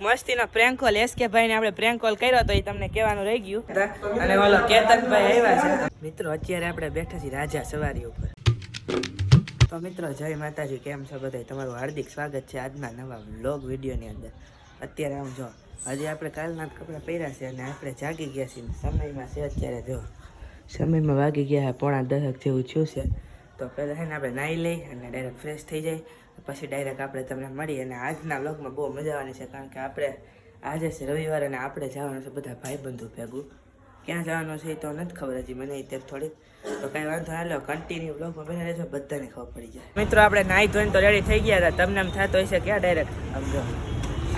મસ્તીનો prank call S K ભાઈને આપણે prank call કર્યો તો એ તમને કહેવાનું રહી ગયું. અને ઓલો કેતનભાઈ આવ્યા છે. મિત્રો અત્યારે આપણે બેઠા છીએ રાજા સવારી ઉપર. તો મિત્રો જય માતાજી કેમ છો બધા તમારું હાર્દિક સ્વાગત છે આજના નવા વ્લોગ વિડીયોની અંદર. અત્યારે આમ જો હજી આપણે કાલના કપડાં પહેર્યા છે અને આપણે જાગી ગયા છીએ. સમયમાં છે અત્યારે જો સમયમાં વાગી ગયા પોણા દસક જેવું થયું છે. તો પહેલાં છે ને આપણે નાહી લઈ અને ડાયરેક્ટ ફ્રેશ થઈ જાય. પછી ડાયરેક્ટ આપણે તમને મળીએ અને આજના વ્લોગમાં બહુ મજા આવવાની છે કારણ કે આપણે આજે છે રવિવાર અને આપણે જવાનું છે બધા ભાઈબંધુ ભેગું. ક્યાં જવાનું છે એ તો નથી ખબર હજી મને અત્યારે થોડીક. તો કાંઈ વાંધો ના લો કન્ટિન્યુ બ્લોગમાં બને રહેજો બધાને ખબર પડી જાય. મિત્રો આપણે નાહી ધોઈને તો રેડી થઈ ગયા હતા. તમને એમ થતો હશે ક્યાં ડાયરેક્ટ સમજો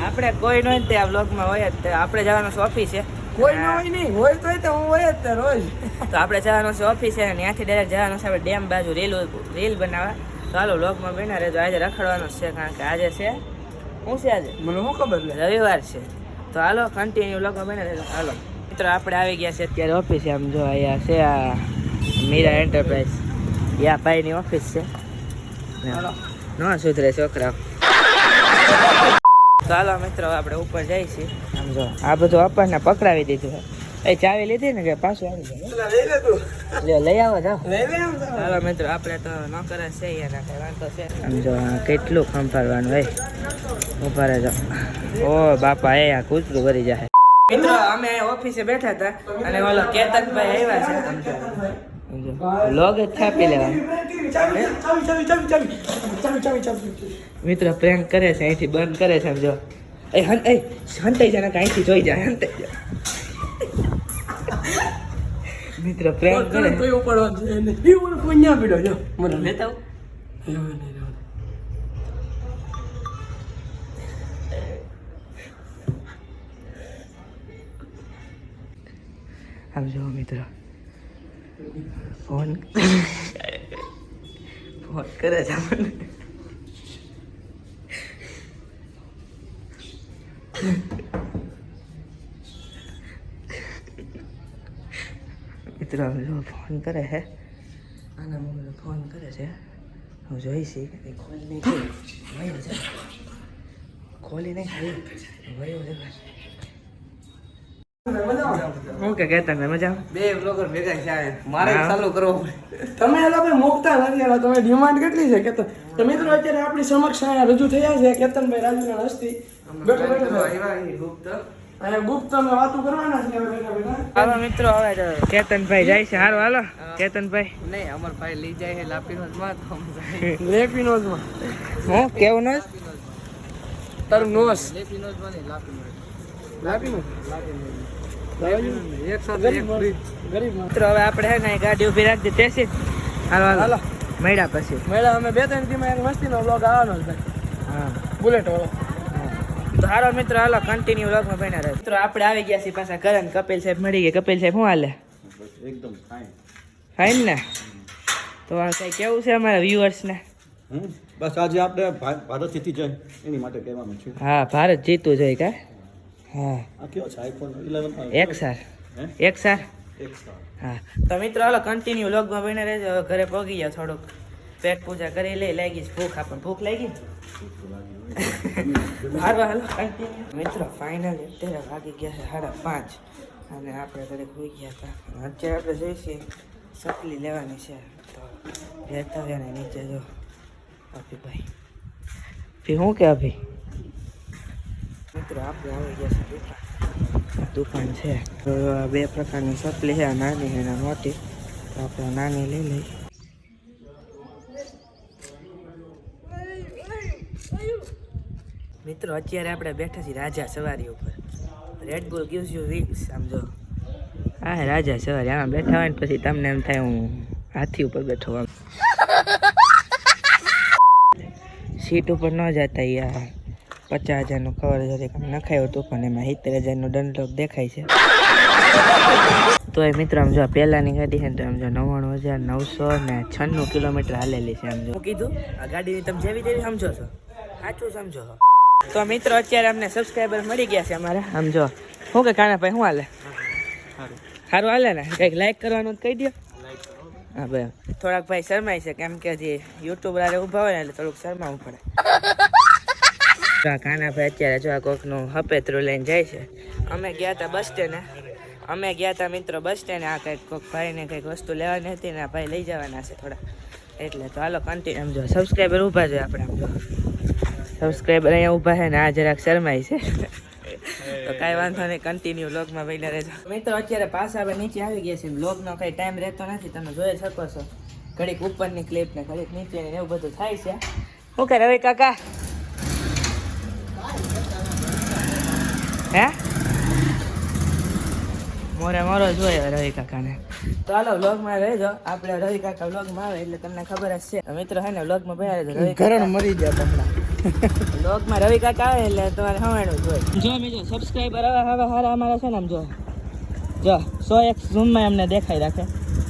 આપણે કોઈ ન હોય ને તે આ બ્લોગમાં હોય જ. આપણે જવાનું છે ઓફિસે કોઈ ન હોય નહીં. હોય તોય તો હું હોય જ રોજ. તો આપણે જવાનું છે ઓફિસે અને ત્યાંથી ડાયરેક્ટ જવાનું છે. આપણે ડેમ બાજુ રેલ રેલ બનાવવા. તો હાલો બ્લોગમાં બન્યા રહેજો. આજે રખડવાનું જ છે કારણ કે આજે છે શું છે આજે? મને શું ખબર લે? રવિવાર છે. તો હાલો કન્ટિન્યુ બ્લોગમાં બન્યા રહેજો. હાલો. મિત્રો આપણે આવી ગયા છે અત્યારે ઓફિસે આમ જો અહીંયા છે આ મીરા એન્ટરપ્રાઇઝ યા ભાઈની ઓફિસ છે. ન સુધરે છોકરા તો હાલો મિત્રો આપણે ઉપર જઈએ છીએ. આમ જો આ બધું આપણને પકડાવી દીધું છે. એ ચાવી લીધી ને કે પાછું આવી જાય લઈ આવો ચાલો મિત્રો આપણે તો નોકર છે એના કઈ વાંધો છે સમજો કેટલું ખંભાળવાનું હોય ઊભા રહેજો. ઓ બાપા એ આ કૂતરું ભરી જાય મિત્રો અમે ઓફિસે બેઠા હતા અને ઓલો કેતનભાઈ આવ્યા છે. લોગ છાપી લેવા મિત્ર પ્રેન્ક કરે છે અહીંથી બંધ કરે છે સમજો એ હંતાઈ જાય ને અહીંથી જોઈ જાય હંતાઈ જાય મિત્ર પ્રેમ કરે તો એવું પડવાનું છે એને એ મને ફોન ના જો મને લેતા આવું. આવજો મિત્ર. ફોન ફોન કરે છે મને. મિત્રો ફોન કરે છે આના મમ્મી ફોન કરે છે. હું જોઈશ ઈ કે ખોલી નહીં વયો જા. ખોલી નહીં વયો જા. હું કે કહેતા ને મજા બે બ્લોગર ભેગા થયા મારે ચાલુ કરવો તમે એ ભાઈ મોકતા નથી યાર તમે ડિમાન્ડ કેટલી છે કે તો મિત્રો અત્યારે આપણી સમક્ષ રજૂ થયા છે કેતનભાઈ રાજુના હસ્તી. બેઠો બેઠો. અહીંયા ગુપ્ત. હાલો મિત્રો હવે કેતનભાઈ જાય છે. હારો હાલો. કેતનભાઈ. નહીં અમરભાઈ લઈ જાય છે લાપીનોજમાં માં હું? કેવું નોજ? તારું નોસ લેપીનોજ. માં નહીં. લાપીનોજ લાપીનોજ મિત્રો હવે આપણે હે ને ગાડી ઊભી રાખી દીધી. હાલો હાલો. મળ્યા પછી. મળ્યા અમે બે ત્રણથી મસ્તી નો બ્લોગ આવવાનો હા. બુલેટ વાળો. તો હારો મિત્રો હાલો કન્ટિન્યુ વ્લોગમાં બન્યા રહે. મિત્રો આપણે આવી ગયા છીએ પાછા ઘરે કપિલ સાહેબ મળી ગયા. કપિલ સાહેબ શું હાલે? એકદમ ફાઇન ફાઇન ને? તો આ કઈ કેવું છે અમારા વ્યુઅર્સ ને? હમ બસ આજે આપણે ભારત જીતી જાય એની માટે કહેવાનું છે. હા ભારત જીતવું જોઈએ કા? હા. આ કયો છે આઈફોન ઇલેવન એક સાર એક સાર હા. તો મિત્રો હાલો કન્ટિન્યુ લોગમાં બને રહેજો. ઘરે પહોંચી ગયા થોડુંક. પેટ પૂજા કરી લઈ લાગી ભૂખ આપણને ભૂખ લાગી? ને હાલો હાલો મિત્રો ફાઇનલ અત્યારે વાગી ગયા છે સાડા પાંચ અને આપણે ઘરે ગયા હતા. અત્યારે આપણે જોઈશું સપલી લેવાની છે. તો લેતા હોય નીચે જો અભિભાઈ. ભી શું કે અભી? મિત્રો, આપણે આવી ગયા છે દુકાન. દુકાન છે. બે પ્રકારની સપલી છે નાની અને મોટી. તો આપણે નાની લઈ લઈ મિત્રો, અત્યારે આપણે બેઠા છીએ રાજા સવારી ઉપર. રેડ બુલ યુ wings સમજો હા, રાજા સવારી, આમાં બેઠા હોય ને પછી તમને એમ થાય હું હાથી ઉપર બેઠો આમ સીટ ઉપર ન જતા યાર પચાસ હજારનું કવર જરી કામ નખાયું હતું પણ એમાં સિત્તેર હજારનું દંડલોક દેખાય છે. તો એ મિત્રો, આમ જો પહેલાની ગાડી છે ને તો આમ જો નવ્વાણું હજાર નવસો ને છન્નું કિલોમીટર હાલેલી છે, આમ જો. કીધું, આ ગાડીની તમે જેવી તેવી સમજો છો. સાચું સમજો તો મિત્રો, અત્યારે અમને સબસ્ક્રાઈબર મળી ગયા છે અમારા. આમ જો શું કે કાના ભાઈ શું હાલે? સારું હાલે ને? કંઈક લાઈક કરવાનું કહી દો હા, ભાઈ. થોડાક ભાઈ શરમાય છે, કેમ કે જે યુટ્યુબર ઊભા હોય ને, એટલે થોડુંક શરમાવું પડે. તો આ કાનાભાઈ અત્યારે જો આ કોકનું હપેતરું લઈને જાય છે. અમે ગયા હતા બસ સ્ટેન્ડે અમે ગયા હતા મિત્રો બસ સ્ટેન્ડ આ કંઈક કોક ભાઈને કંઈક વસ્તુ લેવાની હતી ને, આ ભાઈ લઈ જવાના છે થોડા. એટલે તો હાલો કન્ટિન્યુ આમ જો સબસ્ક્રાઈબર ઊભા છે આપણે. આમ જો સબસ્ક્રાઈબર અહીંયા ઊભા છે ને આ જરાક શરમાય છે. તો કાંઈ વાંધો નહીં કન્ટિન્યુ વ્લોગમાં બહીને રહેજો. મિત્રો અત્યારે પાછા આપણે નીચે આવી ગયા છે વ્લોગનો કંઈ ટાઈમ રહેતો નથી તમે જોઈ શકો છો. ઘડીક ઉપરની ક્લિપ ને ઘડીક નીચેની ને એવું બધું થાય છે. શું કરે રવિ કાકા? હે? મોરે મોરો જોઈએ હવે રવિ કાકાને. તો હાલો વ્લોગમાં રહેજો. આપણે રવિ કાકા વ્લોગમાં આવે એટલે તમને ખબર જ છે. મિત્રો હે ને વ્લોગમાં રહેજો. રવિ ઘરણ મરી ગયા તમને વ્લોગમાં રવિ કાકા આવે એટલે તમારે હવાણું જોઈએ જો બીજો સબસ્ક્રાઈબર હવે હવે હારા અમારા છે ને આમ જો. જો સો એક ઝૂમમાં એમને દેખાઈ રાખે.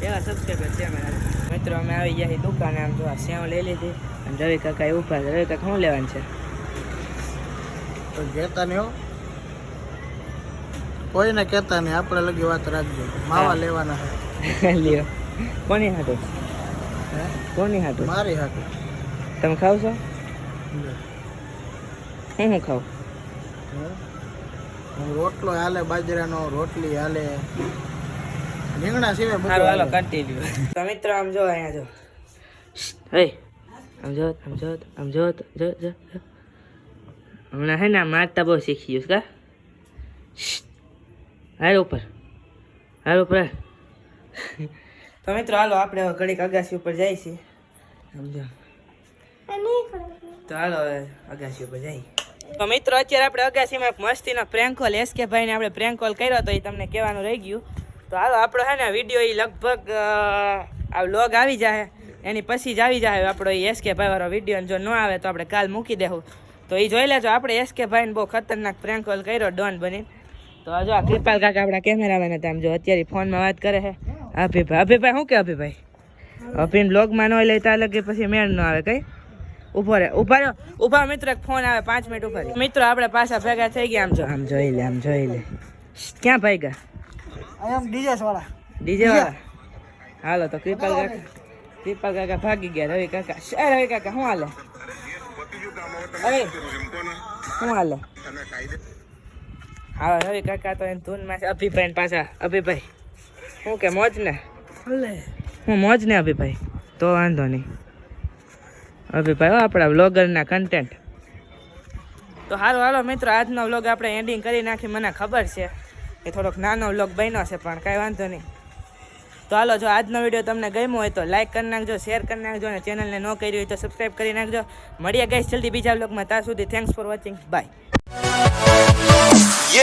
એવા સબસ્ક્રાઈબર છે અમારા. મિત્રો અમે આવી ગયા છીએ દુકાને આમ જો આ સેવ લઈ લીધી. અને રવિ કાકા એ ઊભા રવિ કાકા શું લેવાનું છે? તો કહેતા નહીં હો. કોઈને કહેતા નહીં આપણે લગી વાત રાખજો. માવા લેવાના છે. લ્યો. કોની હાટું? કોની હાટું? મારી હાટું. તમે ખાવ છો? હું શું ખાવ રોટલો હાલે બાજરાનો રોટલી હાલે. રીંગણા સિવાય બધું હાલો. કન્ટિન્યુ તો મિત્રો આમ જો અહીંયા જો. હે? આમ જો આમ જો આમ જો જો જો. હમણાં હે ને આ મારતા બહુ શીખી ગયું કા? હાલ ઉપર. હાલ ઉપર હાલ. તો મિત્રો હાલો આપણે ઘડીક અગાસી ઉપર જાય છીએ. સમજો તો હાલો અગાસી ઉપર જઈ તો મિત્રો, અત્યારે આપણે અગાસીમાં મસ્તીનો પ્રેન્ક કોલ એસ કે ભાઈને આપણે પ્રેન્ક કોલ કર્યો તો એ તમને કહેવાનું રહી ગયું. તો હાલો, આપણો હે ને વીડિયો એ લગભગ આ લોગ આવી જાય એની પછી જ આવી જાય આપણો કે ભાઈ વાળો વીડિયો જો ન આવે તો આપણે કાલ મૂકી દેવું તો એ જોઈ લેજો, આપણે એસ કે ભાઈને બહુ ખતરનાક પ્રેન્ક કોલ કર્યો, ડોન બની તો જો આ કૃપાલ કાકા આપણા કેમેરામેન હતા જો અત્યારે ફોનમાં વાત કરે છે. અભિભાઈ અભિભાઈ શું કે અભિભાઈ અભિન બ્લોગમાં ન લે અલગ લગે પછી મેળ ન આવે, કઈ? ઊભો રે ઊભા રહ્યો ઊભા મિત્ર ફોન આવે પાંચ મિનિટ ઊભા રહ્યો મિત્રો આપણે પાછા ભેગા થઈ ગયા આમ જો આમ જોઈ લે આમ જોઈ લે. ક્યાં ભાગ્યા? આમ ડીજે વાળા. ડીજે વાળા? હાલો તો કૃપાલ કાકા કૃપાલ કાકા ભાગી ગયા રવિ કાકા. એ રવિ કાકા શું હાલે? અરે શું હાલે? હા રવિ કાકા તો એમ ધૂનમાં છે. અભિભાઈ પાછા અભિભાઈ શું કે મોજ ને હું મોજ ને અભિભાઈ? તો વાંધો નહીં. અભિભાઈ ભાઈ આપણા વ્લોગરના કન્ટેન્ટ તો સારું હાલો મિત્રો, આજનો વ્લોગ આપણે એન્ડિંગ કરી નાખી. મને ખબર છે એ થોડોક નાનો વ્લોગ બન્યો છે, પણ કાંઈ વાંધો નહીં. તો હાલો, જો આજનો વીડિયો તમને ગમ્યો હોય તો લાઈક કરી નાખજો શેર કરી નાખજો અને ચેનલને ન કરી હોય તો સબસ્ક્રાઈબ કરી નાખજો. મળીએ ગઈશ જલ્દી બીજા વ્લોગમાં ત્યાં સુધી થેન્ક્સ ફોર વોચિંગ બાય